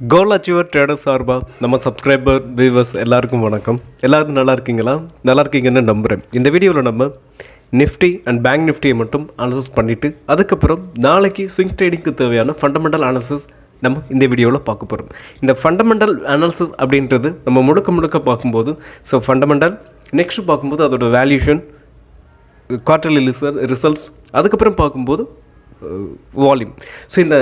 கோல் achiever trader சார்பாக நம்ம subscriber viewers எல்லாருக்கும் வணக்கம். எல்லாரும் நல்லா இருக்கீங்களா? நல்லா இருக்கீங்கன்னு நம்புகிறேன் இந்த வீடியோவில் நம்ம நிஃப்டி அண்ட் பேங்க் நிஃப்டியை மட்டும் அனலிசிஸ் பண்ணிவிட்டு அதுக்கப்புறம் நாளைக்கு ஸ்விங் ட்ரேடிங்க்கு தேவையான ஃபண்டமெண்டல் அனாலிசிஸ் நம்ம இந்த வீடியோவில் பார்க்க போகிறோம் இந்த ஃபண்டமெண்டல் அனாலிசிஸ் அப்படின்றது நம்ம முழுக்க முழுக்க பார்க்கும்போது ஸோ ஃபண்டமெண்டல் நெக்ஸ்ட் பார்க்கும்போது அதோட வேல்யூஷன் குவார்டர்லி ரிசல்ட்ஸ் அதுக்கப்புறம் பார்க்கும்போது வால்யூம் ஸோ இந்த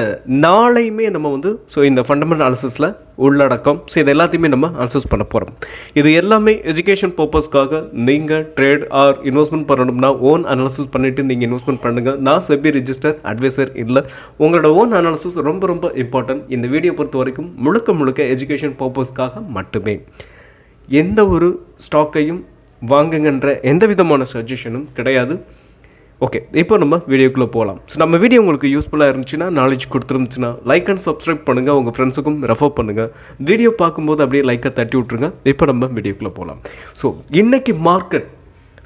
நாளையுமே நம்ம வந்து ஸோ இந்த ஃபண்டமெண்டல் அனாலிசிஸில் உள்ளடக்கம். ஸோ இது எல்லாத்தையுமே நம்ம அனலைஸ் பண்ண போகிறோம் இது எல்லாமே எஜுகேஷன் பர்பஸ்க்காக நீங்கள் ட்ரேட் ஆர் இன்வெஸ்ட்மெண்ட் பண்ணணும்னா ஓன் அனாலிசிஸ் பண்ணிவிட்டு நீங்கள் இன்வெஸ்ட்மெண்ட் பண்ணுங்கள் நான் செபி ரிஜிஸ்டர் அட்வைசர் இல்லை. உங்களோட ஓன் அனாலிசிஸ் ரொம்ப ரொம்ப இம்பார்ட்டன்ட் இந்த வீடியோ பொறுத்த வரைக்கும் முழுக்க முழுக்க எஜுகேஷன் பர்பஸ்க்காக மட்டுமே. எந்த ஒரு ஸ்டாக்கையும் வாங்குங்கன்ற எந்த விதமான சஜஷனும் கிடையாது. ஓகே இப்போ நம்ம வீடியோக்குள்ளே போகலாம் ஸோ நம்ம வீடியோ உங்களுக்கு யூஸ்ஃபுல்லாக இருந்துச்சுன்னா நாலேஜ் கொடுத்துருந்துச்சுன்னா லைக் அண்ட் சப்ஸ்கிரைப் பண்ணுங்கள் உங்கள் ஃப்ரெண்ட்ஸுக்கும் ரெஃபர் பண்ணுங்கள் வீடியோ பார்க்கும்போது அப்படியே லைக்கை தட்டி விட்ருங்க இப்போ நம்ம வீடியோக்குள்ளே போகலாம் ஸோ இன்றைக்கி மார்க்கெட்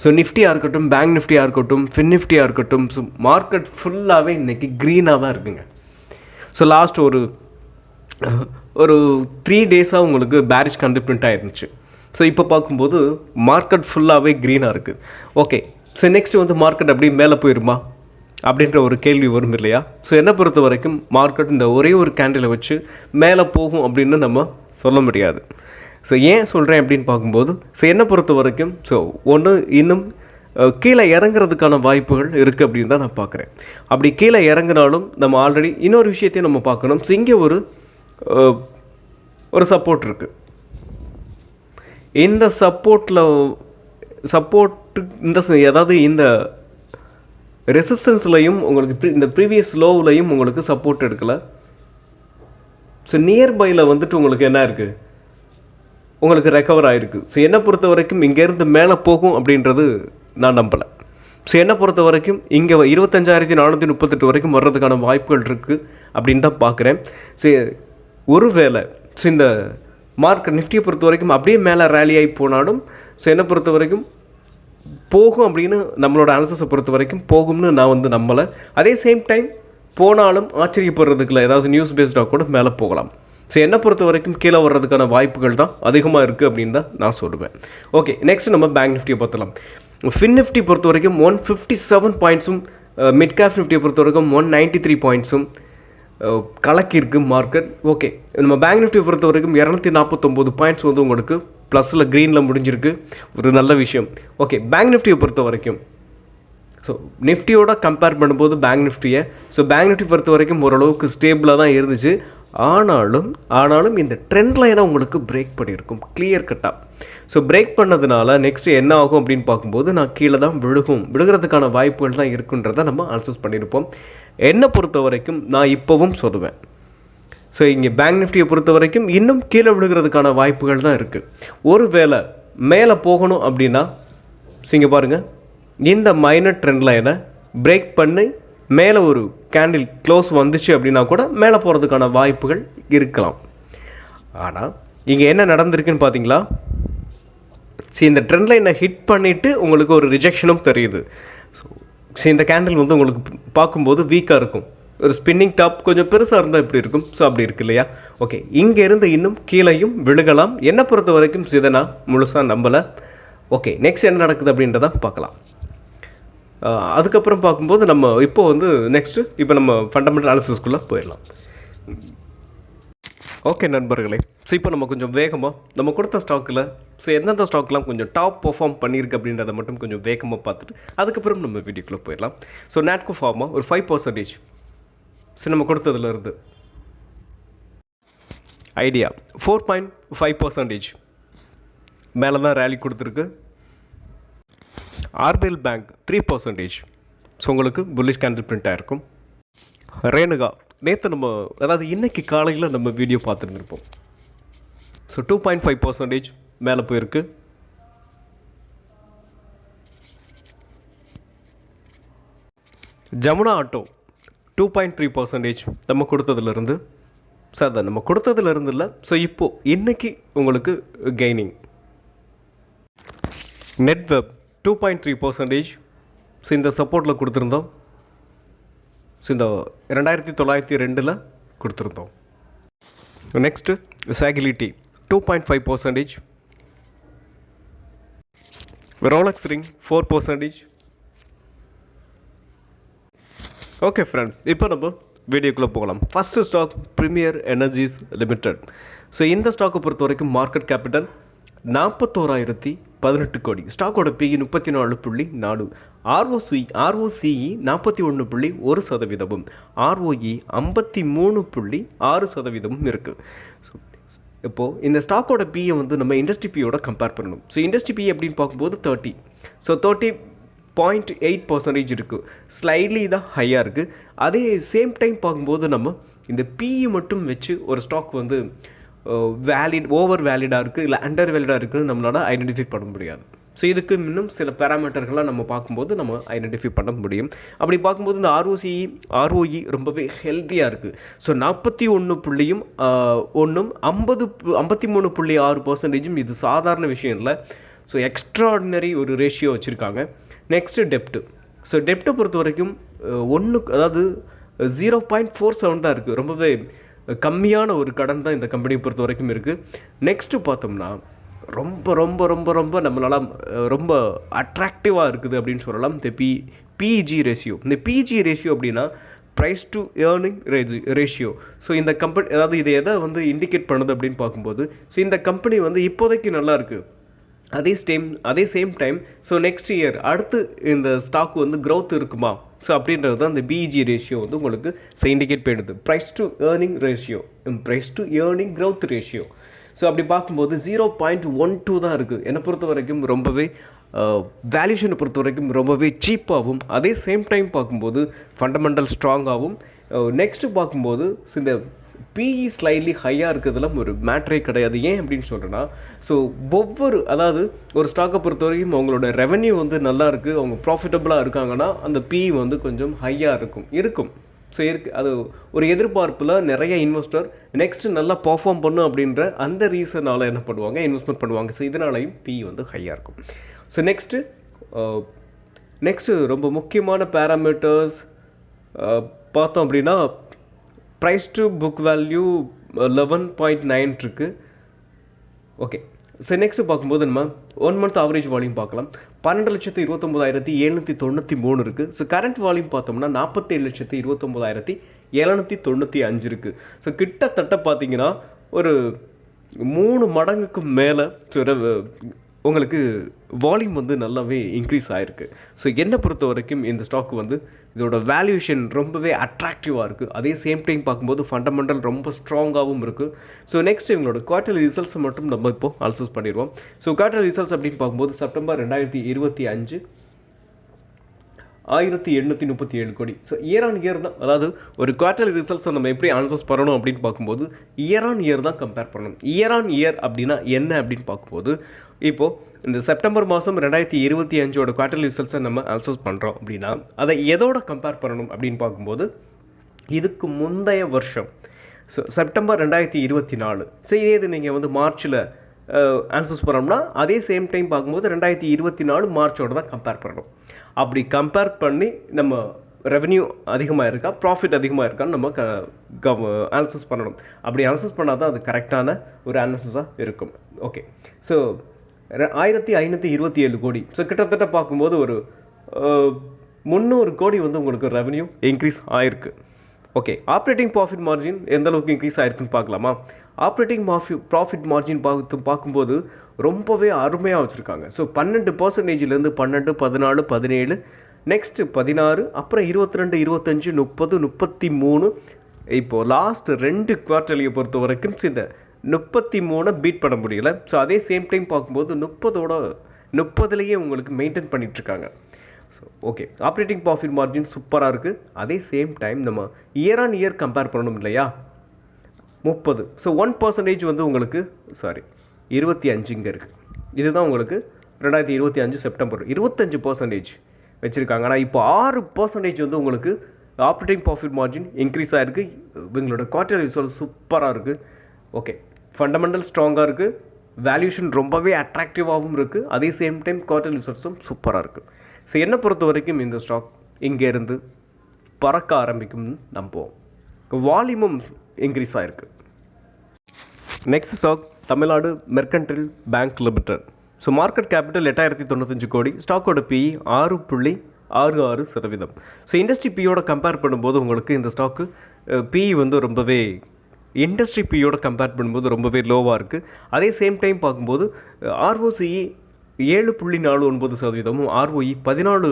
ஸோ நிஃப்டியாக இருக்கட்டும் பேங்க் நிஃப்டியாக இருக்கட்டும் ஃபின் நிஃப்டியாக இருக்கட்டும் ஸோ மார்க்கெட் ஃபுல்லாகவே இன்றைக்கி க்ரீனாக தான் இருக்குங்க. ஸோ லாஸ்ட் ஒரு ஒரு த்ரீ டேஸாக உங்களுக்கு பேரிஷ் கண்டிப்ரிண்ட் ஆயிருந்துச்சு. ஸோ இப்போ பார்க்கும்போது மார்க்கெட் ஃபுல்லாகவே க்ரீனாக இருக்குது ஓகே ஸோ நெக்ஸ்ட் வந்து மார்க்கெட் அப்படியே மேலே போயிருமா? அப்படின்ற ஒரு கேள்வி வரும் இல்லையா? ஸோ என்னை பொறுத்த வரைக்கும் மார்க்கெட் இந்த ஒரே ஒரு கேண்டிலை வச்சு மேலே போகும் அப்படின்னு நம்ம சொல்ல முடியாது. ஸோ ஏன் சொல்கிறேன் அப்படின்னு பார்க்கும்போது ஸோ என்னை பொறுத்த வரைக்கும் ஸோ ஒன்று இன்னும் கீழே இறங்குறதுக்கான வாய்ப்புகள் இருக்குது அப்படின்னு தான் நான் பார்க்குறேன். அப்படி கீழே இறங்குனாலும் நம்ம ஆல்ரெடி இன்னொரு விஷயத்தையும் நம்ம பார்க்கணும். ஸோ இங்கே ஒரு ஒரு சப்போர்ட் இருக்குது இந்த சப்போர்ட்டில் சப்போர்ட் இந்த ஏதாவது அதாவது இந்த ரெசிஸ்டன்ஸ்லையும் உங்களுக்கு இந்த ப்ரீவியஸ் லோவ்லையும் உங்களுக்கு சப்போர்ட் எடுக்கல? ஸோ நியர்பையில் வந்துட்டு உங்களுக்கு என்ன இருக்குது உங்களுக்கு ரெக்கவர் ஆகிருக்கு ஸோ என்னை பொறுத்த வரைக்கும் இங்கேருந்து மேலே போகும் அப்படின்றது நான் நம்பலை. ஸோ என்னை பொறுத்த வரைக்கும் இங்கே இருபத்தஞ்சாயிரத்தி நானூற்றி முப்பத்தெட்டு வரைக்கும் வர்றதுக்கான வாய்ப்புகள் இருக்குது அப்படின்னு தான் பார்க்குறேன் ஸோ ஒருவேளை ஸோ இந்த மார்க்கெட் நிஃப்டியை பொறுத்த வரைக்கும் அப்படியே மேலே ரேலி ஆகி போனாலும் ஸோ என்னை பொறுத்த வரைக்கும் போகும் அப்படின்னு நம்மளோட அனலிசிஸை பொறுத்த வரைக்கும் போகும்னு நான் வந்து நம்பலை. அதே சேம் டைம் போனாலும் ஆச்சரியப்படுறதுக்குள்ள ஏதாவது நியூஸ் பேஸ்டாக கூட மேலே போகலாம். ஸோ என்னை பொறுத்த வரைக்கும் கீழே வர்றதுக்கான வாய்ப்புகள் தான் அதிகமாக இருக்குது அப்படின்னு தான் நான் சொல்லுவேன். ஓகே நெக்ஸ்ட் நம்ம பேங்க் நிஃப்டியை பார்த்தலாம் ஃபின் நிஃப்டி பொறுத்த வரைக்கும் ஒன் ஃபிஃப்டி செவன் பாயிண்ட்ஸும் மிட் கேப் நிஃப்டியை பொறுத்த வரைக்கும் ஒன் நைன்ட்டி த்ரீ பாயிண்ட்ஸும் கலக்கியிருக்கு மார்க்கெட் ஓகே நம்ம பேங்க் நிஃப்டி பொறுத்த வரைக்கும் இரநூத்தி நாற்பத்தொம்போது பாயிண்ட்ஸ் வந்து உங்களுக்கு ப்ளஸில் க்ரீனில் முடிஞ்சிருக்கு. ஒரு நல்ல விஷயம். ஓகே பேங்க் நிஃப்டியை பொறுத்த வரைக்கும். ஸோ நிஃப்டியோட கம்பேர் பண்ணும்போது பேங்க் நிஃப்டியை ஸோ பேங்க் நிஃப்டி பொறுத்த வரைக்கும் ஓரளவுக்கு ஸ்டேபிளாக தான் இருந்துச்சு. ஆனாலும் ஆனாலும் இந்த ட்ரெண்ட் லைனை உங்களுக்கு பிரேக் பண்ணியிருக்கும் கிளியர் கட்டாக ஸோ பிரேக் பண்ணதுனால நெக்ஸ்ட் என்ன ஆகும் அப்படின்னு பார்க்கும்போது நான் கீழே தான் விழுகும். விழுகிறதுக்கான வாய்ப்புகள் தான் இருக்குன்றதை நம்ம அனசஸ் பண்ணியிருப்போம் என்னை பொறுத்த வரைக்கும் நான் இப்போவும் சொல்லுவேன். ஸோ இங்கே பேங்க் நிஃப்டியை பொறுத்த வரைக்கும் இன்னும் கீழே விழுகிறதுக்கான வாய்ப்புகள் தான் இருக்குது ஒரு வேளை மேலே போகணும் அப்படின்னா ஸோ இங்கே பாருங்கள் இந்த மைனர் ட்ரெண்ட் லைனை பிரேக் பண்ணி மேலே ஒரு கேண்டில் க்ளோஸ் வந்துச்சு அப்படின்னா கூட மேலே போகிறதுக்கான வாய்ப்புகள் இருக்கலாம். ஆனால் இங்கே என்ன நடந்திருக்குன்னு பார்த்தீங்களா சரி இந்த ட்ரெண்ட் லைனை ஹிட் பண்ணிவிட்டு உங்களுக்கு ஒரு ரிஜெக்ஷனும் தெரியுது. ஸோ சரி இந்த கேண்டில் வந்து உங்களுக்கு பார்க்கும்போது வீக்காக இருக்கும். ஒரு ஸ்பின்னிங் டாப் கொஞ்சம் பெருசாக இருந்தால் இப்படி இருக்கும். ஸோ அப்படி இருக்கு இல்லையா? ஓகே இங்கேருந்து இன்னும் கீழேயும் விழுகலாம். என்னை பொறுத்த வரைக்கும் சிதனா முழுசாக நம்பலை. ஓகே நெக்ஸ்ட் என்ன நடக்குது அப்படின்றத பார்க்கலாம். அதுக்கப்புறம் பார்க்கும்போது நம்ம இப்போ வந்து நெக்ஸ்ட்டு இப்போ நம்ம ஃபண்டமெண்டல் அனாலிசிஸ்க்குள்ளே போயிடலாம். ஓகே நண்பர்களே ஸோ இப்போ நம்ம கொஞ்சம் வேகமாக நம்ம கொடுத்த ஸ்டாக்கில் ஸோ எந்தெந்த ஸ்டாக்லாம் கொஞ்சம் டாப் பெர்ஃபார்ம் பண்ணியிருக்கு அப்படின்றத மட்டும் கொஞ்சம் வேகமாக பார்த்துட்டு அதுக்கப்புறம் நம்ம வீடியோக்குள்ளே போயிடலாம். ஸோ நாட்கோ ஃபார்மாக ஒரு ஃபைவ் பர்சன்டேஜ் ஸோ நம்ம கொடுத்ததுலேருந்து. Idea four point five percentage மேலே தான் ரேலி கொடுத்துருக்கு. RBL bank three percentage so உங்களுக்கு புல்லிஷ் கேண்டில் பிரிண்ட் இருக்கும் ரேணுகா நேற்று நம்ம அதாவது இன்றைக்கி காலையில் நம்ம video பார்த்துருந்துருப்போம். So two point five percentage மேலே போயிருக்கு. Jamuna auto two point three percentage நம்ம கொடுத்ததுலேருந்து சார் அதை நம்ம கொடுத்ததுலேருந்து இல்லை ஸோ இப்போது இன்றைக்கி உங்களுக்கு gaining Netweb two point three percentage so இந்த சப்போர்ட்டில் கொடுத்துருந்தோம். ஸோ இந்த ரெண்டாயிரத்தி தொள்ளாயிரத்தி ரெண்டில் கொடுத்துருந்தோம். Next Sagility two point five percentage Rolex rings four percentage okay friend இப்போ நம்ம வீடியோக்குள்ளே போகலாம். First stock premier energies limited so இந்த ஸ்டாக்கை பொறுத்த வரைக்கும் மார்க்கெட் கேபிட்டல் நாற்பத்தோராயிரத்தி பதினெட்டு கோடி. ஸ்டாக்கோட பிஇ முப்பத்தி நாலு புள்ளி நாலு. ஆர்ஓசி ஆர்ஓசிஇ நாற்பத்தி ஒன்று புள்ளி ஒரு சதவீதமும். ஆர்ஓஇ ஐம்பத்தி மூணு புள்ளி ஆறு சதவீதமும் இருக்குது ஸோ இப்போது இந்த ஸ்டாக்கோட பியை வந்து நம்ம இண்டஸ்ட்ரி பியோட கம்பேர் பண்ணணும். ஸோ இண்டஸ்ட்ரி பி அப்படின்னு பார்க்கும்போது thirty so thirty point eight percentage இருக்குது ஸ்லைட்லி தான் ஹையாக இருக்குது அதே சேம் டைம் பார்க்கும்போது நம்ம இந்த பிஇ மட்டும் வச்சு ஒரு ஸ்டாக் வந்து வேலிட் ஓவர் வேலிடாக இருக்குது இல்லை அண்டர் வேலிடாக இருக்குதுன்னு நம்மளால் ஐடென்டிஃபை பண்ண முடியாது. ஸோ இதுக்கு இன்னும் சில பேராமீட்டர்கள்லாம் நம்ம பார்க்கும்போது நம்ம ஐடென்டிஃபை பண்ண முடியும். அப்படி பார்க்கும்போது இந்த ஆர்ஓசி ஆர்ஓஇ ரொம்பவே ஹெல்த்தியாக இருக்குது ஸோ நாற்பத்தி ஒன்று புள்ளியும் ஒன்றும் ஐம்பது ஐம்பத்தி மூணு புள்ளி ஆறு பர்சன்டேஜும் இது சாதாரண விஷயம் இல்லை. ஸோ எக்ஸ்ட்ராடினரி ஒரு ரேஷியோ வச்சுருக்காங்க. நெக்ஸ்ட்டு டெப்ட்டு ஸோ டெப்ட்டை பொறுத்த வரைக்கும் ஒன்று அதாவது ஜீரோ பாயிண்ட் ஃபோர் செவன் தான் இருக்குது ரொம்பவே கம்மியான ஒரு கடன் தான் இந்த கம்பெனியை பொறுத்த வரைக்கும் இருக்குது நெக்ஸ்ட்டு பார்த்தோம்னா ரொம்ப ரொம்ப ரொம்ப ரொம்ப நம்மளால் ரொம்ப அட்ராக்டிவாக இருக்குது அப்படின்னு சொல்லலாம். இந்த பி பிஜி ரேஷியோ இந்த பிஜி ரேஷியோ அப்படின்னா ப்ரைஸ் டு ஏர்னிங் ரேஜி ரேஷியோ ஸோ இந்த கம்பெனி அதாவது இது எதை வந்து இண்டிகேட் பண்ணுது அப்படின்னு பார்க்கும்போது ஸோ இந்த கம்பெனி வந்து இப்போதைக்கு நல்லா இருக்குது அதே சேம் அதே same time so next year அடுத்து இந்த ஸ்டாக் வந்து க்ரோத் இருக்குமா? ஸோ அப்படின்றது தான் இந்த பிஇஜி ரேஷியோ வந்து உங்களுக்கு ஸோ இண்டிகேட் பண்ணுது. Price to earning ratio price to earning growth ratio so அப்படி பார்க்கும்போது ஜீரோ பாயிண்ட் ஒன் டூ தான் இருக்குது என்னை பொறுத்த வரைக்கும் ரொம்பவே வேல்யூஷனை பொறுத்த வரைக்கும் ரொம்பவே சீப்பாகவும் அதே சேம் டைம் பார்க்கும்போது ஃபண்டமெண்டல் ஸ்ட்ராங்காகவும் நெக்ஸ்ட்டு பார்க்கும்போது இந்த பிஇ ஸ்லைட்லி ஹையாக இருக்கிறதுல ஒரு மேட்ரே கிடையாது. ஏன் அப்படின்னு சொல்கிறேன்னா ஸோ ஒவ்வொரு அதாவது ஒரு ஸ்டாக்கை பொறுத்த வரைக்கும் அவங்களோட ரெவன்யூ வந்து நல்லா இருக்குது அவங்க ப்ராஃபிட்டபுளாக இருக்காங்கன்னா அந்த பிஇ வந்து கொஞ்சம் ஹையாக இருக்கும். இருக்கும். ஸோ இருக்கு அது ஒரு எதிர்பார்ப்பில் நிறைய இன்வெஸ்டர் நெக்ஸ்ட் நல்லா பர்ஃபார்ம் பண்ணும் அப்படின்ற அந்த ரீசனால் என்ன பண்ணுவாங்க? இன்வெஸ்ட்மெண்ட் பண்ணுவாங்க. ஸோ இதனாலையும் பிஇ வந்து ஹையாக இருக்கும். ஸோ நெக்ஸ்ட்டு நெக்ஸ்ட்டு ரொம்ப முக்கியமான பேராமீட்டர்ஸ் பார்த்தோம் அப்படின்னா price to book value eleven point nine இருக்குது ஓகே சரி நெக்ஸ்ட் பார்க்கும்போது நம்ம ஒன் மந்த் ஆவரேஜ் வால்யூம் பார்க்கலாம். பன்னெண்டு லட்சத்து இருபத்தொம்போதாயிரத்தி எழுநூற்றி தொண்ணூற்றி மூணு இருக்குது ஸோ கரண்ட் வால்யூம் பார்த்தோம்னா நாற்பத்தேழு லட்சத்து இருபத்தொம்போதாயிரத்தி எழுநூற்றி தொண்ணூற்றி அஞ்சு இருக்குது ஸோ கிட்டத்தட்ட பார்த்தீங்கன்னா ஒரு மூணு மடங்குக்கு மேலே உங்களுக்கு வால்யூம் வந்து நல்லாவே இன்க்ரீஸ் ஆகிருக்கு ஸோ என்னை பொறுத்த வரைக்கும் இந்த ஸ்டாக் வந்து இதோட வேல்யூஷன் ரொம்பவே அட்ராக்டிவாக இருக்குது அதே சேம் டைம் பார்க்கும்போது ஃபண்டமெண்டல் ரொம்ப ஸ்ட்ராங்காகவும் இருக்குது ஸோ நெக்ஸ்ட் இவங்களோட குவார்டர் ரிசல்ட்ஸ் மட்டும் நம்ம இப்போ அல்சஸ் பண்ணிடுவோம். ஸோ குவார்டர் ரிசல்ட்ஸ் அப்படின்னு பார்க்கும்போது செப்டம்பர் ரெண்டாயிரத்தி இருபத்தி அஞ்சு ஆயிரத்தி எண்ணூற்றி முப்பத்தி ஏழு கோடி. ஸோ இயர் ஆன் இயர் தான் அதாவது ஒரு குவார்டர்லி ரிசல்ட்ஸை நம்ம எப்படி ஆன்சர்ஸ் பண்ணணும் அப்படின்னு பார்க்கும்போது இயர் ஆன் இயர் தான் கம்பேர் பண்ணணும். இயர் ஆன் இயர் அப்படின்னா என்ன அப்படின்னு பார்க்கும்போது இப்போது இந்த செப்டம்பர் மாதம் ரெண்டாயிரத்தி இருபத்தி அஞ்சோட குவார்டர்லி ரிசல்ட்ஸை நம்ம ஆன்சர்ஸ் பண்ணுறோம் அப்படின்னா அதை எதோட கம்பேர் பண்ணணும் அப்படின்னு பார்க்கும்போது இதுக்கு முந்தைய வருஷம் ஸோ செப்டம்பர் ரெண்டாயிரத்தி இருபத்தி நாலு ஸோ இது நீங்கள் வந்து மார்ச்சில் ஆன்சர்ஸ் பண்ணோம்னா அதே சேம் டைம் பார்க்கும்போது ரெண்டாயிரத்தி இருபத்தி நாலு மார்ச்சோட தான் கம்பேர் பண்ணணும். அப்படி கம்பேர் பண்ணி நம்ம ரெவன்யூ அதிகமாக இருக்கா ப்ராஃபிட் அதிகமாக இருக்கான்னு நம்ம க கவ அனாலிசிஸ் பண்ணணும். அப்படி அனாலிசிஸ் பண்ணால் தான் அது கரெக்டான ஒரு அனாலிசிஸாக இருக்கும். ஓகே ஸோ ஆயிரத்தி ஐநூற்றி இருபத்தி ஏழு கோடி. ஸோ கிட்டத்தட்ட பார்க்கும்போது ஒரு முந்நூறு கோடி வந்து உங்களுக்கு ரெவன்யூ இன்க்ரீஸ் ஆயிருக்கு. ஓகே ஆப்ரேட்டிங் ப்ராஃபிட் மார்ஜின் எந்த அளவுக்கு இன்க்ரீஸ் ஆயிருக்குன்னு பார்க்கலாமா? ஆப்ரேட்டிங் மாஃபி ப்ராஃபிட் மார்ஜின் பார்த்து பார்க்கும்போது ரொம்பவே அருமையாக வச்சுருக்காங்க. ஸோ பன்னெண்டு பர்சன்டேஜ்லேருந்து பன்னெண்டு பதினாலு பதினேழு நெக்ஸ்ட்டு பதினாறு அப்புறம் இருபத்தி ரெண்டு இருபத்தஞ்சி முப்பது முப்பத்தி மூணு இப்போது லாஸ்ட் ரெண்டு குவார்ட்டர்லியை பொறுத்த வரைக்கும் இந்த முப்பத்தி மூணை பீட் பண்ண முடியல. ஸோ அதே சேம் டைம் பார்க்கும்போது முப்பதோட முப்பதுலேயே உங்களுக்கு மெயின்டைன் பண்ணிகிட்ருக்காங்க so okay operating profit margin சூப்பராக இருக்குது அதே சேம் டைம் நம்ம இயர் ஆன் இயர் கம்பேர் பண்ணணும் இல்லையா? முப்பது. ஸோ ஒன் பர்சன்டேஜ் வந்து உங்களுக்கு சாரி இருபத்தி அஞ்சு இங்கே இருக்குது இதுதான் உங்களுக்கு ரெண்டாயிரத்தி இருபத்தி அஞ்சு செப்டம்பர் இருபத்தஞ்சு பர்சன்டேஜ் வச்சுருக்காங்க. ஆனால் இப்போ ஆறு பர்சன்டேஜ் வந்து உங்களுக்கு ஆப்ரேட்டிங் ப்ராஃபிட் மார்ஜின் இன்க்ரீஸ் ஆகிருக்கு இவங்களோட குவார்டர் ரிசல்ட் சூப்பராக இருக்குது ஓகே ஃபண்டமெண்டல் ஸ்ட்ராங்காக இருக்குது வேல்யூஷன் ரொம்பவே அட்ராக்டிவாகவும் இருக்குது அதே சேம் டைம் குவார்டர் ரிசல்ட்ஸும் சூப்பராக இருக்குது ஸோ என்னை பொறுத்த வரைக்கும் இந்த ஸ்டாக் இங்கேருந்து பறக்க ஆரம்பிக்கும்னு நம்புவோம். வால்யூமும் இன்க்ரீஸ் ஆகிருக்கு next stock Tamil Nadu mercantile bank limited so market capital எட்டாயிரத்தி தொண்ணூத்தஞ்சு கோடி. ஸ்டாக்கோட பிஇ ஆறு புள்ளி ஆறு ஆறு சதவீதம். ஸோ இண்டஸ்ட்ரி பியோட கம்பேர் பண்ணும்போது உங்களுக்கு இந்த ஸ்டாக்கு பிஇ வந்து ரொம்பவே இண்டஸ்ட்ரி பியோட கம்பேர் பண்ணும்போது ரொம்பவே லோவாக இருக்குது அதே சேம் டைம் பார்க்கும்போது ஆர்ஓசிஇ ஏழு புள்ளி நாலு ஒன்பது சதவீதமும் ஆர்ஓஇ பதினாலு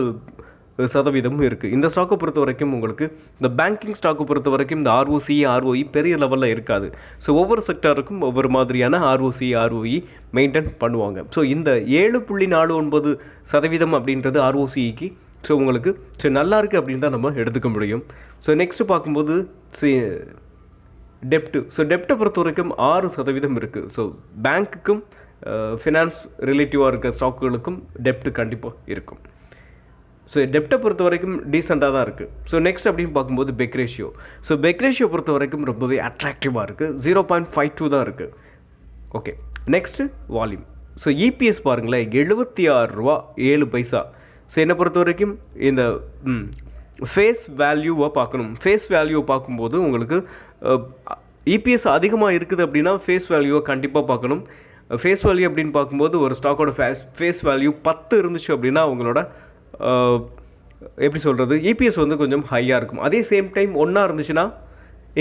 சதவீதமும் இருக்குது இந்த ஸ்டாக்கை பொறுத்த வரைக்கும் உங்களுக்கு இந்த பேங்கிங் ஸ்டாக்கை பொறுத்த வரைக்கும் இந்த ஆர்ஓசி ஆர்ஓஇ பெரிய லெவலில் இருக்காது. ஸோ ஒவ்வொரு செக்டாருக்கும் ஒவ்வொரு மாதிரியான ஆர்ஓசி ஆர்ஓஇ மெயின்டைன் பண்ணுவாங்க. ஸோ இந்த ஏழு புள்ளி நாலு ஒன்பது சதவீதம் அப்படின்றது ஆர்ஓசிஇக்கு ஸோ உங்களுக்கு ஸோ நல்லா இருக்குது அப்படின்னு தான் நம்ம எடுத்துக்க முடியும். ஸோ நெக்ஸ்ட்டு பார்க்கும்போது டெப்ட்டு ஸோ டெப்ட்டை பொறுத்த வரைக்கும் ஆறு சதவீதம் இருக்குது ஸோ பேங்க்குக்கும் ஃபினான்ஸ் ரிலேட்டிவாக இருக்க ஸ்டாக்குகளுக்கும் டெப்ட்டு கண்டிப்பாக இருக்கும். ஸோ டெப்ட்டை பொறுத்த வரைக்கும் டீசெண்டாக தான் இருக்குது ஸோ நெக்ஸ்ட் அப்படின்னு பார்க்கும்போது PEG ratio so PEG ratio பொறுத்த வரைக்கும் ரொம்பவே அட்ராக்டிவாக இருக்குது ஜீரோ பாயிண்ட் ஃபைவ் டூ தான் இருக்குது okay next volume so EPS பாருங்களேன். எழுபத்தி ஆறு ரூபா ஏழு பைசா. ஸோ என்னை பொறுத்த வரைக்கும் இந்த ஃபேஸ் வேல்யூவாக பார்க்கணும். ஃபேஸ் வேல்யூவை பார்க்கும்போது உங்களுக்கு இபிஎஸ் அதிகமாக இருக்குது அப்படின்னா ஃபேஸ் வேல்யூவை கண்டிப்பாக பார்க்கணும். ஃபேஸ் வேல்யூ அப்படின்னு பார்க்கும்போது ஒரு ஸ்டாக்கோட ஃபேஸ் ஃபேஸ் வேல்யூ பத்து இருந்துச்சு அப்படின்னா அவங்களோட எப்படி சொல்கிறது இபிஎஸ் வந்து கொஞ்சம் ஹையாக இருக்கும். அதே சேம் டைம் ஒன்றா இருந்துச்சுன்னா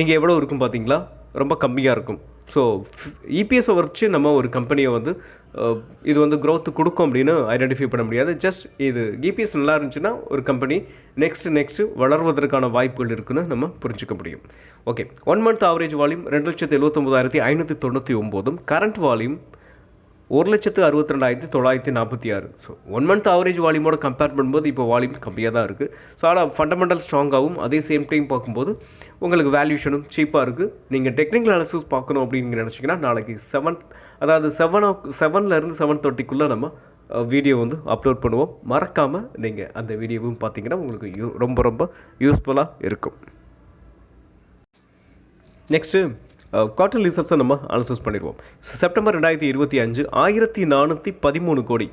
இங்கே எவ்வளோ இருக்கும் பார்த்தீங்களா? ரொம்ப கம்மியாக இருக்கும். ஸோ இபிஎஸை வச்சு நம்ம ஒரு கம்பெனியை வந்து இது வந்து க்ரோத்து கொடுக்கும் அப்படின்னு ஐடென்டிஃபை பண்ண முடியாது. ஜஸ்ட் இது இபிஎஸ் நல்லா இருந்துச்சுன்னா ஒரு கம்பெனி நெக்ஸ்ட் நெக்ஸ்ட்டு வளர்வதற்கான வாய்ப்புகள் இருக்குன்னு நம்ம புரிஞ்சுக்க முடியும். Okay one month average volume ரெண்டு லட்சத்து எழுபத்தொம்போதாயிரத்தி ஐநூற்றி தொண்ணூற்றி ஒம்போதும். கரண்ட் வால்யூம் ஒரு லட்சத்து அறுபத்தி ரெண்டாயிரத்தி தொள்ளாயிரத்தி நாற்பத்தி ஆறு. ஸோ ஒன் மந்த் ஆவரேஜ் வால்யூமோட கம்பேர் பண்ணும்போது இப்போ வால்யூம் கம்மியாக தான் இருக்குது ஸோ ஆனால் ஃபண்டமெண்டல் ஸ்ட்ராங்காகவும் அதே சேம் டைம் பார்க்கும்போது உங்களுக்கு வேல்யூஷனும் சீப்பாக இருக்குது நீங்கள் டெக்னிக்கல் அனாலிசிஸ் பார்க்கணும் அப்படின்னு நினச்சிங்கன்னா நாளைக்கு செவன்த் அதாவது செவன் ஓ செவன்லேருந்து செவன் தேர்ட்டிக்குள்ளே நம்ம வீடியோ வந்து அப்லோட் பண்ணுவோம். மறக்காமல் நீங்கள் அந்த வீடியோவும் பார்த்தீங்கன்னா உங்களுக்கு யூ ரொம்ப ரொம்ப யூஸ்ஃபுல்லாக இருக்கும். நெக்ஸ்ட்டு குவார்டர்லி ரிசல்ட்ஸை நம்ம அனலைசிஸ் பண்ணிடுவோம். செப்டம்பர் ரெண்டாயிரத்தி இருபத்தி அஞ்சு ஆயிரத்தி நானூற்றி பதிமூணு கோடி.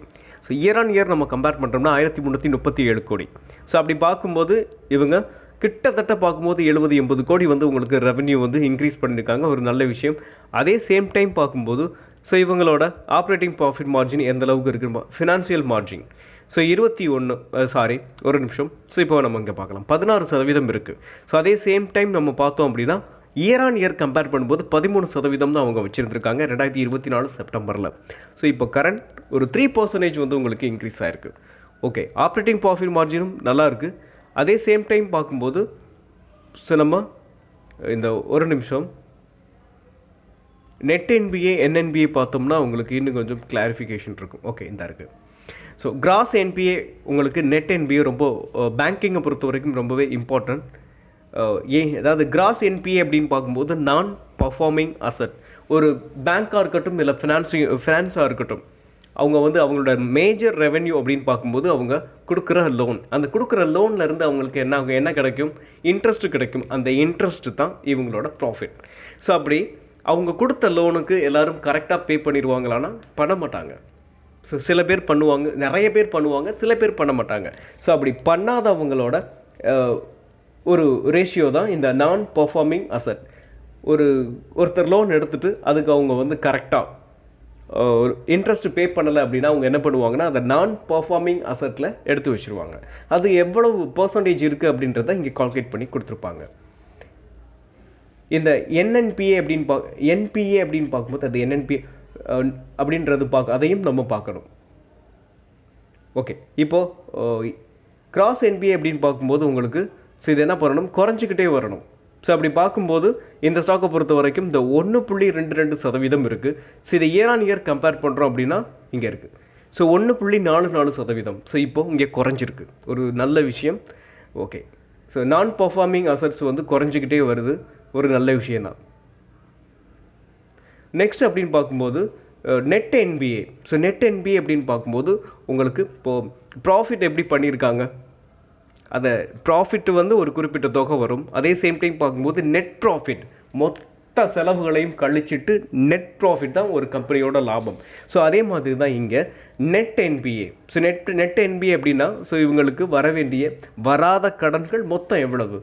ஸோ இயர் ஆன் இயர் நம்ம கம்பேர் பண்ணுறோம்னா ஆயிரத்தி முந்நூற்றி முப்பத்தி ஏழு கோடி. ஸோ அப்படி பார்க்கும்போது இவங்க கிட்டத்தட்ட பார்க்கும்போது எழுபது எண்பது கோடி வந்து உங்களுக்கு ரெவென்யூ வந்து இன்க்ரீஸ் பண்ணியிருக்காங்க ஒரு நல்ல விஷயம். அதே சேம் டைம் பார்க்கும்போது ஸோ இவங்களோட ஆப்ரேட்டிங் ப்ராஃபிட் மார்ஜின் எந்த அளவுக்கு இருக்குன்னு ஃபினான்சியல் மார்ஜின் ஸோ இருபத்தி ஒன்று சாரி ஒரு நிமிஷம். ஸோ இப்போ நம்ம இங்கே பார்க்கலாம். பதினாறு சதவீதம் இருக்குது ஸோ அதே சேம் டைம் நம்ம பார்த்தோம் அப்படின்னா இயர் ஆன் இயர் கம்பேர் பண்ணும்போது பதிமூணு சதவீதம் தான் அவங்க வச்சுருந்துருக்காங்க ரெண்டாயிரத்தி இருபத்தி நாலு செப்டம்பரில். ஸோ இப்போ கரண்ட் ஒரு த்ரீ பர்சன்டேஜ் வந்து உங்களுக்கு இன்க்ரீஸ் ஆகிருக்கு ஓகே ஆப்ரேட்டிங் ப்ராஃபிட் மார்ஜினும் நல்லா இருக்குது அதே சேம் டைம் பார்க்கும்போது ஸோ நம்ம இந்த ஒரு நிமிஷம் நெட் என்பிஏ என்என்பிஏ பார்த்தோம்னா உங்களுக்கு இன்னும் கொஞ்சம் கிளாரிஃபிகேஷன் இருக்கும். ஓகே இந்த இருக்குது ஸோ கிராஸ் என்பிஏ உங்களுக்கு நெட் என்பிஏ ரொம்ப பேங்கிங்கை பொறுத்த வரைக்கும் ரொம்பவே இம்பார்ட்டன்ட் ஏன்? அதாவது கிராஸ் என்பிஏ அப்படின்னு பார்க்கும்போது நான் பர்ஃபார்மிங் அசட் ஒரு பேங்காக இருக்கட்டும் இல்லை ஃபினான்சிங் ஃபினான்ஸாக இருக்கட்டும் அவங்க வந்து அவங்களோட மேஜர் ரெவென்யூ அப்படின்னு பார்க்கும்போது அவங்க கொடுக்குற லோன் அந்த கொடுக்குற லோன்ல இருந்து அவங்களுக்கு என்ன ஆகும் என்ன கிடைக்கும்? இன்ட்ரெஸ்ட்டு கிடைக்கும். அந்த இன்ட்ரெஸ்ட்டு தான் இவங்களோட ப்ராஃபிட் ஸோ அப்படி அவங்க கொடுத்த லோனுக்கு எல்லாரும் கரெக்டாக பே பண்ணிடுவாங்களான்னா பண்ண மாட்டாங்க. ஸோ சில பேர் பண்ணுவாங்க நிறைய பேர் பண்ணுவாங்க சில பேர் பண்ண மாட்டாங்க. ஸோ அப்படி பண்ணாதவங்களோட ஒரு ரேஷியோ தான் இந்த நான் பர்ஃபார்மிங் அசட் ஒரு ஒருத்தர் லோன் எடுத்துகிட்டு அதுக்கு அவங்க வந்து கரெக்டாக ஒரு இன்ட்ரெஸ்ட் பே பண்ணலை அப்படின்னா அவங்க என்ன பண்ணுவாங்கன்னா அதை நான் பர்ஃபார்மிங் அசட்டில் எடுத்து வச்சுருவாங்க. அது எவ்வளவு பர்சன்டேஜ் இருக்குது அப்படின்றத இங்கே கால்குலேட் பண்ணி கொடுத்துருப்பாங்க. இந்த என்என்பிஏ அப்படின்னு பா என்பிஏ அப்படின்னு பார்க்கும்போது அது என்என்பி அப்படின்றது பார்க்க அதையும் நம்ம பார்க்கணும். ஓகே இப்போது கிராஸ் என்பிஏ அப்படின்னு பார்க்கும்போது உங்களுக்கு ஸோ இது என்ன பண்ணணும்? குறைஞ்சிக்கிட்டே வரணும். ஸோ அப்படி பார்க்கும்போது இந்த ஸ்டாக்கை பொறுத்த வரைக்கும் இந்த ஒன்று புள்ளி ரெண்டு ரெண்டு சதவீதம் இருக்குது ஸோ இதை இயர் ஆன் இயர் கம்பேர் பண்ணுறோம் அப்படின்னா இங்கே இருக்குது ஸோ ஒன்று புள்ளி நாலு நாலு சதவீதம். ஸோ இப்போ இங்கே குறைஞ்சிருக்கு. ஒரு நல்ல விஷயம். Okay so non performing assets வந்து குறைஞ்சிக்கிட்டே வருது. ஒரு நல்ல விஷயந்தான் நெக்ஸ்ட் அப்படின்னு பார்க்கும்போது net NPA so net NPA அப்படின்னு பார்க்கும்போது உங்களுக்கு இப்போது ப்ராஃபிட் எப்படி பண்ணியிருக்காங்க? அதை ப்ராஃபிட் வந்து ஒரு குறிப்பிட்ட தொகை வரும். அதே சேம் டைம் பார்க்கும்போது நெட் ப்ராஃபிட் மொத்த செலவுகளையும் கழிச்சிட்டு நெட் ப்ராஃபிட் தான் ஒரு கம்பெனியோட லாபம். ஸோ அதே மாதிரி தான் இங்கே net NPA so net net NPA அப்படின்னா ஸோ இவங்களுக்கு வர வேண்டிய வராத கடன்கள் மொத்தம் எவ்வளவு?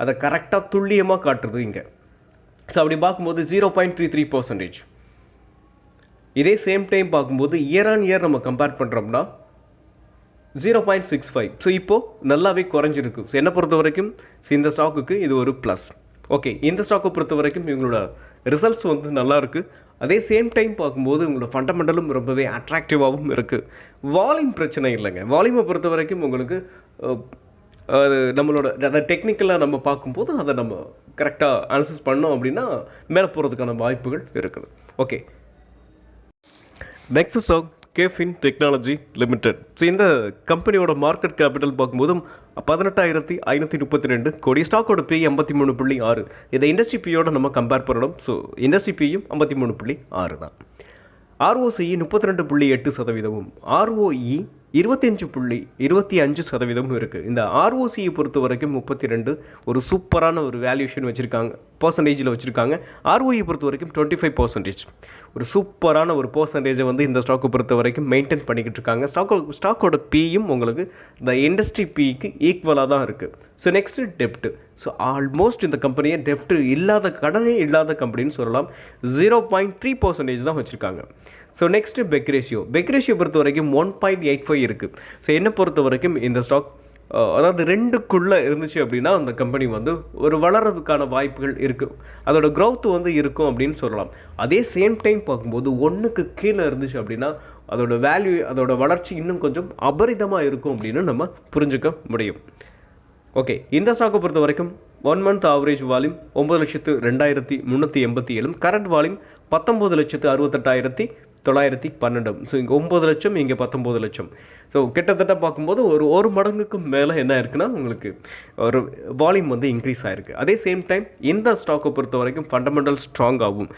அதை கரெக்டாக துல்லியமாக காட்டுறது இங்கே. ஸோ அப்படி பார்க்கும்போது zero point three three percentage இதே சேம் டைம் பார்க்கும்போது இயர் ஆன் இயர் நம்ம கம்பேர் பண்ணுறோம்னா zero point six five so இப்போது நல்லாவே குறைஞ்சிருக்கு. ஸோ என்னை பொறுத்த வரைக்கும் ஸோ இந்த ஸ்டாக்குக்கு இது ஒரு ப்ளஸ் ஓகே இந்த ஸ்டாக்கை பொறுத்த வரைக்கும் இவங்களோட ரிசல்ட்ஸ் வந்து நல்லாயிருக்கு அதே சேம் டைம் பார்க்கும்போது உங்களோட ஃபண்டமெண்டலும் ரொம்பவே அட்ராக்டிவாகவும் இருக்குது வால்யூம் பிரச்சனை இல்லைங்க. வால்யூமை பொறுத்த வரைக்கும் உங்களுக்கு அது நம்மளோட அதை டெக்னிக்கலாக நம்ம பார்க்கும்போது அதை நம்ம கரெக்டாக அனலைசிஸ் பண்ணோம் அப்படின்னா மேலே போகிறதுக்கான வாய்ப்புகள் இருக்குது. Okay next stock KFin technology limited. So இந்த கம்பெனியோட மார்க்கெட் கேபிட்டல் பார்க்கும்போது பதினெட்டாயிரத்தி ஐநூற்றி முப்பத்தி ரெண்டு கோடி. ஸ்டாக்கோட பி ஐம்பத்தி மூணு புள்ளி ஆறு. இதை இண்டஸ்ட்ரி பியோட நம்ம கம்பேர் பண்ணணும். ஸோ இண்டஸ்ட்ரி பியும் ஐம்பத்தி மூணு புள்ளி ஆறு தான். ஆர்ஓசிஇ முப்பத்தி ரெண்டு புள்ளி எட்டு சதவீதமும். ஆர்ஓஇ இருபத்தஞ்சு புள்ளி இருபத்தி அஞ்சு சதவீதமும் இருக்குது இந்த ஆர்ஓசியை பொறுத்த வரைக்கும் முப்பத்தி ரெண்டு ஒரு சூப்பரான ஒரு வேல்யூஷன் வச்சுருக்காங்க. பர்சன்டேஜில் வச்சுருக்காங்க. ஆர்ஓஇ பொறுத்த வரைக்கும் டுவெண்ட்டி ஃபைவ் பர்சன்டேஜ் ஒரு சூப்பரான ஒரு பர்சன்டேஜை வந்து இந்த ஸ்டாக்கை பொறுத்த வரைக்கும் மெயின்டைன் பண்ணிக்கிட்டு இருக்காங்க. ஸ்டாக்கோ ஸ்டாக்கோட பியும் உங்களுக்கு இந்த இண்டஸ்ட்ரி பிக்கு ஈக்குவலாக தான் இருக்குது ஸோ நெக்ஸ்ட் டெப்ட்டு ஸோ ஆல்மோஸ்ட் இந்த கம்பெனியை டெப்ட் இல்லாத கடனே இல்லாத கம்பெனின்னு சொல்லலாம். ஜீரோ பாயிண்ட் த்ரீ பர்சன்டேஜ் தான் வச்சுருக்காங்க. ஸோ நெக்ஸ்ட்டு பெக்ரேஷியோ பெக்ரேஷியோ பொறுத்த வரைக்கும் ஒன் பாயிண்ட் எயிட் ஃபைவ் இருக்குது ஸோ என்னை பொறுத்த வரைக்கும் இந்த ஸ்டாக் அதாவது ரெண்டுக்குள்ளே இருந்துச்சு அப்படின்னா அந்த கம்பெனி வந்து ஒரு வளர்கிறதுக்கான வாய்ப்புகள் இருக்குது அதோடய க்ரௌத் வந்து இருக்கும் அப்படின்னு சொல்லலாம். அதே சேம் டைம் பார்க்கும்போது ஒன்றுக்கு கீழே இருந்துச்சு அப்படின்னா அதோட வேல்யூ அதோட வளர்ச்சி இன்னும் கொஞ்சம் அபரிதமாக இருக்கும் அப்படின்னு நம்ம புரிஞ்சுக்க முடியும். ஓகே இந்த ஸ்டாக்கை பொறுத்த வரைக்கும் ஒன் மந்த் ஆவரேஜ் வால்யூம் ஒம்பது லட்சத்து ரெண்டாயிரத்தி முந்நூற்றி எண்பத்தி ஏழும் கரண்ட் வால்யூம் பத்தொம்பது லட்சத்து அறுபத்தெட்டாயிரத்தி தொள்ளாயிரத்தி பன்னெண்டு. ஸோ இங்கே ஒம்பது லட்சம் இங்கே பத்தொம்பது லட்சம். ஸோ கிட்டத்தட்ட பார்க்கும்போது ஒரு ஒரு மடங்குக்கு மேலே என்ன இருக்குன்னா உங்களுக்கு ஒரு வால்யூம் வந்து இன்க்ரீஸ் ஆகிருக்கு அதே சேம் டைம் இந்த ஸ்டாக்கை பொறுத்த வரைக்கும் ஃபண்டமெண்டல் ஸ்ட்ராங் ஆகும்.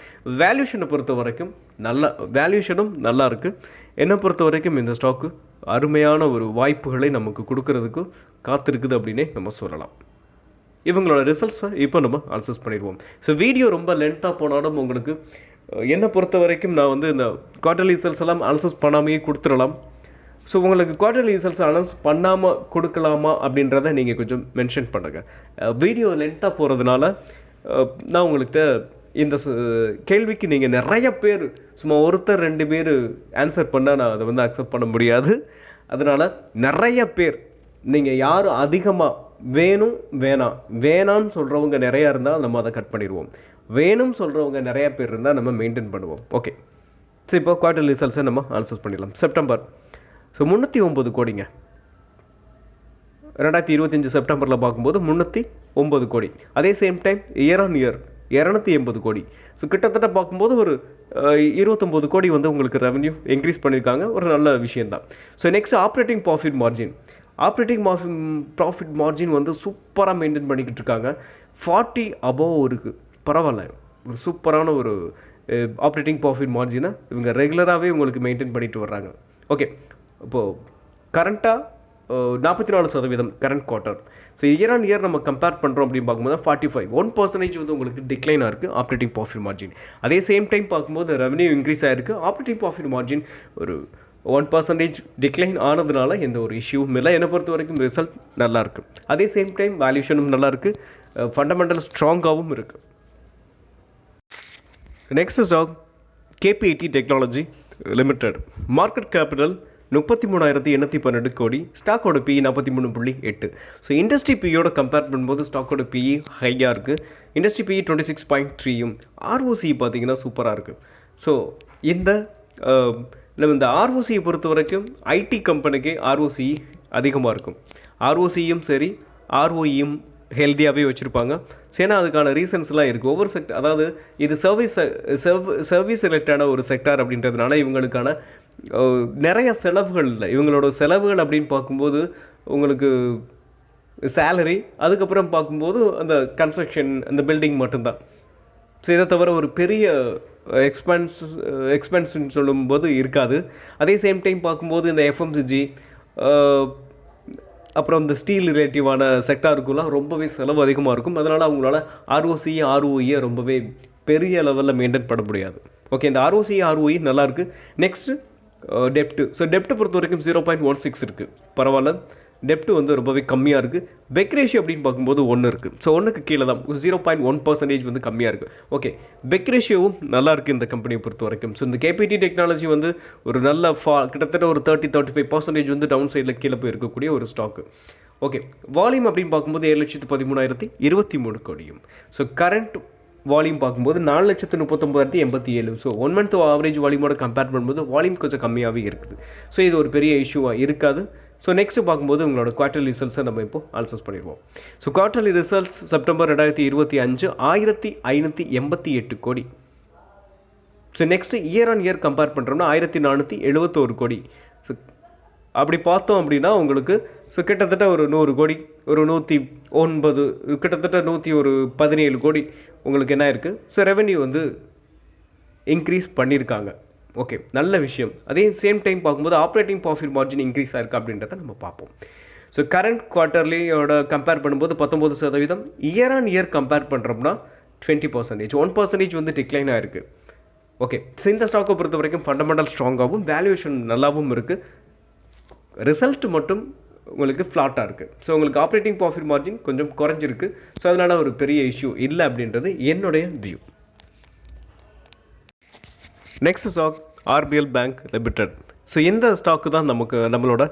வேல்யூஷனை பொறுத்த வரைக்கும் நல்லா வேல்யூஷனும் நல்லா இருக்குது என்னை பொறுத்த வரைக்கும் இந்த ஸ்டாக்கு அருமையான ஒரு வாய்ப்புகளை நமக்கு கொடுக்கறதுக்கு காத்திருக்குது அப்படின்னே நம்ம சொல்லலாம். இவங்களோட ரிசல்ட்ஸை இப்போ நம்ம அனலைஸ் பண்ணிடுவோம். ஸோ வீடியோ ரொம்ப லென்த்தாக போனாலும் உங்களுக்கு என்னை பொறுத்த வரைக்கும் நான் வந்து இந்த குவார்டர்லி ரிசல்ட்ஸ் எல்லாம் அனலைஸ் பண்ணாமையே கொடுத்துடலாம். ஸோ உங்களுக்கு குவார்டர்லி ரிசல்ட்ஸ் அனௌன்ஸ் பண்ணாமல் கொடுக்கலாமா அப்படின்றத நீங்கள் கொஞ்சம் மென்ஷன் பண்ணுங்கள் வீடியோ லென்த்தாக போகிறதுனால நான் உங்கள்கிட்ட இந்த கேள்விக்கு நீங்கள் நிறைய பேர் சும்மா ஒருத்தர் ரெண்டு பேர் ஆன்சர் பண்ணால் நான் அதை வந்து அக்செப்ட் பண்ண முடியாது. அதனால் நிறைய பேர் நீங்கள் யார் அதிகமாக வேணும் வேணாம் வேணாம்னு சொல்கிறவங்க நிறையா இருந்தால் நம்ம அதை கட் பண்ணிடுவோம். வேணும் சொல்கிறவங்க நிறைய பேர் இருந்தால் நம்ம மெயின்டைன் பண்ணுவோம். ஓகே ஸோ இப்போ குவார்டர் ரிசல்ட்ஸை நம்ம அனலைஸ் பண்ணிடலாம். செப்டம்பர் ஸோ முந்நூற்றி ஒம்பது கோடிங்க. ரெண்டாயிரத்தி இருபத்தஞ்சி செப்டம்பரில் பார்க்கும்போது முந்நூற்றி ஒம்பது கோடி. அதே same time year on year இரநூத்தி எண்பது கோடி. ஸோ கிட்டத்தட்ட பார்க்கும்போது ஒரு இருபத்தொம்போது கோடி வந்து உங்களுக்கு ரெவன்யூ இன்க்ரீஸ் பண்ணியிருக்காங்க. ஒரு நல்ல விஷயந்தான் so next operating profit margin operating profit margin வந்து சூப்பராக மெயின்டைன் பண்ணிக்கிட்டு இருக்காங்க. ஃபார்ட்டி அபோவ் இருக்குது பரவாயில்ல. ஒரு சூப்பரான ஒரு ஆப்ரேட்டிங் ப்ராஃபிட் மார்ஜினை இவங்க ரெகுலராகவே உங்களுக்கு மெயின்டைன் பண்ணிட்டு வர்றாங்க. ஓகே இப்போது கரண்ட்டாக நாற்பத்தி நாலு சதவீதம் current quarter so year on year நம்ம கம்பேர் பண்ணுறோம் அப்படின்னு பார்க்கும்போது ஃபார்ட்டி ஃபைவ் ஒன் பர்சன்டேஜ் வந்து உங்களுக்கு டிக்ளைனாக இருக்குது ஆப்ரேட்டிங் ப்ராஃபிட் மார்ஜின் அதே சேம் டைம் பார்க்கும்போது ரெவன்யூ இன்க்ரீஸ் ஆகிருக்கு ஆப்ரேட்டிங் ப்ராஃபிட் மார்ஜின் ஒரு ஒன் பர்சன்டேஜ் டிக்ளைன் ஆனதுனால எந்த ஒரு இஷ்யூவும் இல்லை. என்னை பொறுத்த வரைக்கும் ரிசல்ட் நல்லாயிருக்கு அதே சேம் டைம் வேல்யூஷனும் நல்லாயிருக்கு ஃபண்டமெண்டல் ஸ்ட்ராங்காகவும் இருக்குது next stock KPIT technology limited market capital முப்பத்தி மூணாயிரத்தி எண்ணூற்றி பன்னெண்டு கோடி ஸ்டாக்கோட பிஇ நாற்பத்தி மூணு புள்ளி எட்டு. ஸோ இண்டஸ்ட்ரி பியோட கம்பேர் பண்ணும்போது ஸ்டாக்கோட பிஇ ஹையாக இருக்குது industry PE twenty six point த்ரீயும் ஆர்ஓசி பார்த்தீங்கன்னா சூப்பராக இருக்குது ஸோ இந்த நம்ம இந்த ஆர்ஓசியை பொறுத்த வரைக்கும் ஐடி கம்பெனிக்கு ஆர்ஓசி அதிகமாக இருக்கும். ஆர்ஓசியும் சரி ஆர்ஓஇயும் ஹெல்த்தியாகவே வச்சுருப்பாங்க. ஏன்னா அதுக்கான ரீசன்ஸ்லாம் இருக்குது ஒவ்வொரு செக்டர் அதாவது இது சர்வீஸ் சர்வீஸ் ரிலேட்டடான ஒரு செக்டார் அப்படின்றதுனால இவங்களுக்கான நிறைய செலவுகள் இல்லை. இவங்களோட செலவுகள் அப்படின்னு பார்க்கும்போது உங்களுக்கு சேலரி அதுக்கப்புறம் பார்க்கும்போது அந்த கன்ஸ்ட்ரக்ஷன் அந்த பில்டிங் மட்டும்தான். ஸோ இதை தவிர ஒரு பெரிய எக்ஸ்பென்ஸ் எக்ஸ்பென்ஸ்ன்னு சொல்லும்போது இருக்காது. அதே சேம் டைம் பார்க்கும்போது இந்த எஃப்எம்சிஜி அப்புறம் இந்த ஸ்டீல் ரிலேட்டிவான செக்டாருக்குலாம் ரொம்பவே செலவு அதிகமாக இருக்கும். அதனால் அவங்களால ஆர்ஓசி ஆர்ஓஇயை ரொம்பவே பெரிய லெவலில் மெயின்டைன் பண்ண முடியாது. ஓகே இந்த ஆர்ஓசி ஆர்ஓஇ நல்லாயிருக்கு நெக்ஸ்ட்டு டெப்ட்டு uh, ஸோ டெப்ட்டை பொறுத்த வரைக்கும் ஜீரோ பாயிண்ட் ஒன் சிக்ஸ் இருக்குது பரவாயில்ல. டெப்ட் வந்து ரொம்பவே கம்மியாக இருக்குது பெக்ரேஷியோ அப்படின்னு பார்க்கும்போது ஒன்று இருக்குது ஸோ ஒன்றுக்கு கீழே தான். ஜீரோ பாயிண்ட் ஒன் பர்சன்டேஜ் வந்து கம்மியாக இருக்குது ஓகே பெக்ரேஷியோவும் நல்லாயிருக்கு நல்லா இருக்குது இந்த கம்பெனியை பொறுத்த வரைக்கும். ஸோ இந்த கேபிடி டெக்னாலஜி வந்து ஒரு நல்ல ஃபா கிட்டத்தட்ட ஒரு தேர்ட்டி தேர்ட்டி ஃபைவ் பர்சன்டேஜ் வந்து டவுன் சைடில் கீழே போய் இருக்கக்கூடிய ஒரு ஸ்டாக்கு ஓகே வால்யூம் அப்படின்னு பார்க்கும்போது ஏழு லட்சத்து பதிமூணாயிரத்தி இருபத்தி மூணு கோடியும். ஸோ கரண்ட் வால்யூம் பார்க்கும்போது நாலு லட்சத்து முப்பத்தொம்பதாயிரத்தி எண்பத்தி ஏழு. ஸோ ஒன் மந்த் ஆவரேஜ் வால்யூமோட கம்பேர் பண்ணும்போது வால்யூம் கொஞ்சம் கம்மியாகவே இருக்குது. ஸோ இது ஒரு பெரிய இஷ்யூவாக இருக்காது. ஸோ நெக்ஸ்ட்டு பார்க்கும்போது உங்களோட குவார்ட்டர்லி ரிசல்ட்ஸை நம்ம இப்போ அல்சஸ் பண்ணிடுவோம். ஸோ குவார்ட்டர்லி ரிசல்ட்ஸ் செப்டம்பர் ரெண்டாயிரத்தி இருபத்தி அஞ்சு ஆயிரத்தி ஐநூற்றி எண்பத்தி எட்டு crore. So next year on year compare பண்ணுறோம்னா ஆயிரத்தி நானூற்றி எழுபத்தோரு கோடி. ஸோ அப்படி பார்த்தோம் அப்படின்னா உங்களுக்கு ஸோ கிட்டத்தட்ட ஒரு நூறு கோடி ஒரு நூற்றி ஒன்பது கிட்டத்தட்ட நூற்றி ஒரு பதினேழு கோடி உங்களுக்கு என்ன இருக்குது ஸோ ரெவென்யூ வந்து இன்க்ரீஸ் பண்ணியிருக்காங்க ஓகே நல்ல விஷயம். அதே சேம் டைம் பார்க்கும்போது ஆப்ரேட்டிங் ப்ராஃபிட் மார்ஜின் இன்க்ரீஸ் ஆயிருக்கு அப்படின்றத நம்ம பார்ப்போம். ஸோ கரண்ட் குவார்ட்டர்லியோட கம்பேர் பண்ணும்போது பத்தொம்பது சதவீதம். இயர் ஆன் இயர் கம்பேர் பண்ணுறோம்னா டுவெண்ட்டி பர்சன்டேஜ் ஒன் பர்சன்டேஜ் வந்து டிக்ளைன் ஆயிருக்கு ஓகே ஸோ இந்த ஸ்டாக்கை பொறுத்த வரைக்கும் ஃபண்டமெண்டல் ஸ்ட்ராங்காகவும் வேல்யூவேஷன் நல்லாவும் இருக்குது ரிசல்ட் மட்டும் உங்களுக்கு ஃப்ளாட்டாக இருக்குது ஸோ உங்களுக்கு ஆப்ரேட்டிங் ப்ராஃபிட் மார்ஜின் கொஞ்சம் குறைஞ்சிருக்கு. ஸோ அதனால் ஒரு பெரிய இஷ்யூ இல்லை அப்படின்றது என்னுடைய view next stock RBL bank limited so இந்த ஸ்டாக்கு தான் நமக்கு நம்மளோட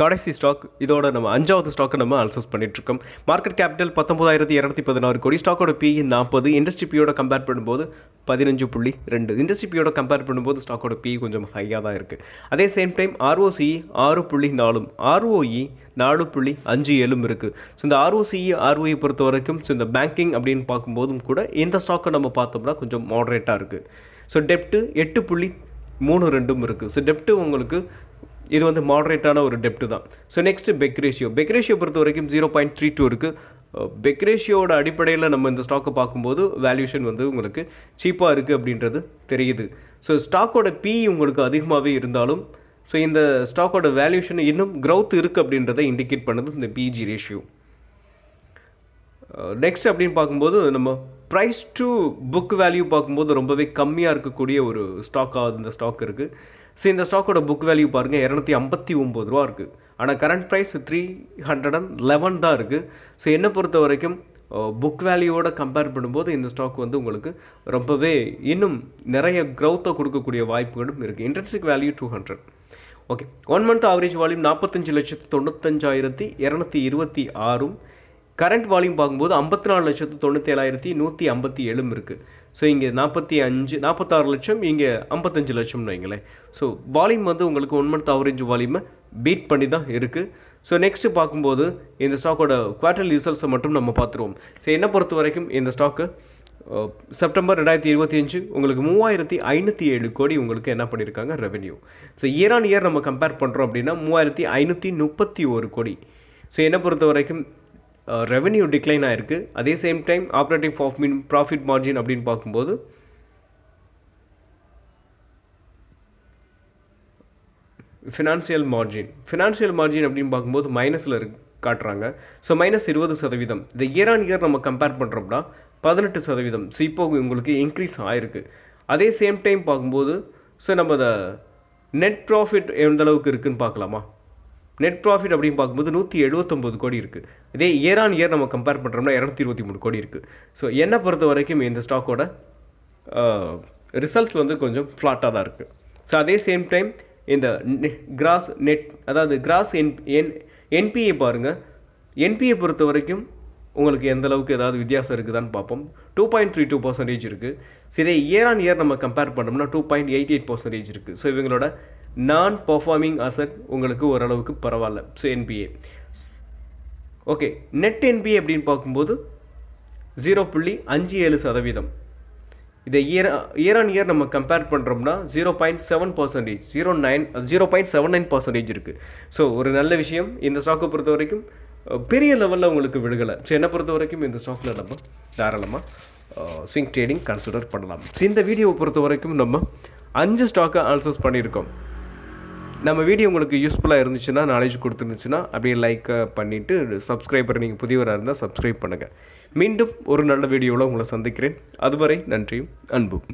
கடைசி ஸ்டாக் இதோட நம்ம அஞ்சாவது ஸ்டாக்கை நம்ம அல்சஸ் பண்ணிட்டுருக்கோம். மார்க்கெட் கேபிட்டல் பத்தொம்பதாயிரத்தி இரநூத்தி பதினாறு கோடி. ஸ்டாக்கோட பிஇ நாற்பது. இண்டஸ்ட்ரி பியோட கம்பேர் பண்ணும்போது பதினஞ்சு புள்ளி ரெண்டு. இண்டஸ்ட்ரி பியோட கம்பேர் பண்ணும்போது ஸ்டாக்கோட பி கொஞ்சம் ஹையாக தான் இருக்குது அதே சேம் டைம் ஆர்ஓசிஇ ஆறு புள்ளி நாலும். ஆர்ஓஇ நாலு புள்ளி அஞ்சு ஏழும் இருக்குது ஸோ இந்த ஆர்ஓசிஇ ஆர்ஓஇ பொறுத்த வரைக்கும் ஸோ இந்த பேங்கிங் அப்படின்னு பார்க்கும்போதும் கூட இந்த ஸ்டாக்கை நம்ம பார்த்தோம்னா கொஞ்சம் மாடரேட்டாக இருக்குது ஸோ டெப்ட்டு எட்டு புள்ளி மூணு ரெண்டும் இருக்குது ஸோ டெப்ட்டு உங்களுக்கு இது வந்து மாடரேட்டான ஒரு டெப்ட்டு தான். So next PEG ratio PEG ratio பொறுத்த வரைக்கும் ஜீரோ பாயிண்ட் த்ரீ டூ இருக்குது பெக் ரேஷியோட அடிப்படையில் நம்ம இந்த ஸ்டாக்கை பார்க்கும்போது வேல்யூஷன் வந்து உங்களுக்கு சீப்பாக இருக்குது அப்படின்றது தெரியுது. ஸோ ஸ்டாக்கோட பி உங்களுக்கு அதிகமாகவே இருந்தாலும் ஸோ இந்த ஸ்டாக்கோட வேல்யூஷன் இன்னும் க்ரௌத் இருக்குது அப்படின்றத இண்டிகேட் பண்ணுது இந்த பிஜி ரேஷியோ நெக்ஸ்ட் அப்படின்னு பார்க்கும்போது நம்ம ப்ரைஸ் டு புக் வேல்யூ பார்க்கும்போது ரொம்பவே கம்மியாக இருக்கக்கூடிய ஒரு ஸ்டாக்காக இந்த ஸ்டாக் இருக்குது ஸோ இந்த ஸ்டாக்கோட புக் வேல்யூ பாருங்கள் இரநூத்தி ஐம்பத்தி ஒம்பது ரூபா இருக்குது ஆனால் current price three hundred and eleven தான் இருக்குது ஸோ என்னை பொறுத்த வரைக்கும் புக் வேல்யூவோட கம்பேர் பண்ணும்போது இந்த ஸ்டாக் வந்து உங்களுக்கு ரொம்பவே இன்னும் நிறைய க்ரௌத்தை கொடுக்கக்கூடிய வாய்ப்புகளும் இருக்குது intrinsic value two hundred okay one month average volume நாற்பத்தஞ்சு லட்சத்து தொண்ணூத்தஞ்சாயிரத்தி இரநூத்தி இருபத்தி ஆறும். கரண்ட் வால்யூம் பார்க்கும்போது ஐம்பத்தி நாலு லட்சத்து தொண்ணூற்றேழாயிரத்தி நூற்றி ஐம்பத்தி ஏழும் இருக்குது ஸோ இங்கே நாற்பத்தி அஞ்சு நாற்பத்தாறு லட்சம் இங்கே ஐம்பத்தஞ்சு லட்சம்னு வைங்களேன். ஸோ வால்யூம் வந்து உங்களுக்கு ஒன் மந்த் அவரேஜ் வால்யூமை பீட் பண்ணி தான் இருக்குது ஸோ நெக்ஸ்ட்டு பார்க்கும்போது இந்த ஸ்டாக்கோட குவார்டர் ரிசல்ட்ஸை மட்டும் நம்ம பார்த்துருவோம். ஸோ என்னை பொறுத்த வரைக்கும் இந்த ஸ்டாக்கு செப்டம்பர் ரெண்டாயிரத்தி இருபத்தி அஞ்சு உங்களுக்கு மூவாயிரத்தி ஐநூற்றி ஏழு கோடி உங்களுக்கு என்ன பண்ணியிருக்காங்க revenue so year on year நம்ம கம்பேர் பண்ணுறோம் அப்படின்னா மூவாயிரத்தி ஐநூற்றி முப்பத்தி ஒரு கோடி. ஸோ என்னை பொறுத்த வரைக்கும் ரெவென்யூ டிக்ளைன் ஆகிருக்கு அதே same time operating profit profit margin அப்படின்னு பார்க்கும்போது ஃபினான்சியல் மார்ஜின் ஃபினான்ஷியல் மார்ஜின் அப்படின்னு பார்க்கும்போது மைனஸில் இருக்கு காட்டுறாங்க. ஸோ மைனஸ் இருபது சதவீதம். இந்த இயர் ஆன் இயர் நம்ம கம்பேர் பண்ணுறோம்னா பதினெட்டு சதவீதம். ஸோ இப்போ உங்களுக்கு இன்க்ரீஸ் ஆயிருக்கு. அதே சேம் டைம் பார்க்கும்போது ஸோ நம்ம அதை நெட் ப்ராஃபிட் எந்த அளவுக்கு இருக்குன்னு பார்க்கலாமா? நெட் ப்ராஃபிட் அப்படின்னு பார்க்கும்போது நூற்றி எழுபத்தொம்போது கோடி இருக்குது இதே இயர் ஆன் இயர் நம்ம கம்பேர் பண்ணுறோம்னா இரநூத்தி இருபத்தி மூணு கோடி இருக்குது ஸோ என்னை பொறுத்த வரைக்கும் இந்த ஸ்டாக்கோட ரிசல்ட் வந்து கொஞ்சம் ஃப்ளாட்டாக தான் இருக்குது ஸோ அதே சேம் டைம் இந்த கிராஸ் நெட் அதாவது கிராஸ் என் என் என்பிஏ பாருங்கள் என்பிஏ பொறுத்த வரைக்கும் உங்களுக்கு எந்த அளவுக்கு ஏதாவது வித்தியாசம் இருக்குதான்னு பார்ப்போம். Two point three two percentage இருக்குது ஸோ இதே இயர் ஆன் இயர் நம்ம கம்பேர் பண்ணோம்னா two point eight eight percentage இருக்குது ஸோ இவங்களோட நான் பர்ஃபார்மிங் அசட் உங்களுக்கு ஓரளவுக்கு பரவாயில்ல. So NPA okay net NPA அப்படின்னு பார்க்கும்போது ஜீரோ புள்ளி அஞ்சு ஏழு சதவீதம். இதை இயர் இயர் ஆன் இயர் நம்ம கம்பேர் பண்ணுறோம்னா zero point seven percentage zero nine zero point seven nine percentage இருக்குது ஸோ ஒரு நல்ல விஷயம். இந்த ஸ்டாக்கை பொறுத்த வரைக்கும் பெரிய லெவலில் உங்களுக்கு விழுகலை. ஸோ என்னை பொறுத்த வரைக்கும் இந்த ஸ்டாக்கில் நம்ம தாராளமாக ஸ்விங் ட்ரேடிங் கன்சிடர் பண்ணலாம். ஸோ இந்த வீடியோவை பொறுத்த வரைக்கும் நம்ம அஞ்சு ஸ்டாக்கை ஆன்சர்ஸ் பண்ணியிருக்கோம். நம்ம வீடியோ உங்களுக்கு யூஸ்ஃபுல்லாக இருந்துச்சுன்னா நாலேஜ் கொடுத்துருந்துச்சுன்னா அப்படியே லைக் பண்ணிவிட்டு சப்ஸ்கிரைபர் நீங்கள் புதியவராக இருந்தால் சப்ஸ்கிரைப் பண்ணுங்கள் மீண்டும் ஒரு நல்ல வீடியோவில் உங்களை சந்திக்கிறேன். அதுவரை நன்றியும் அன்பும்.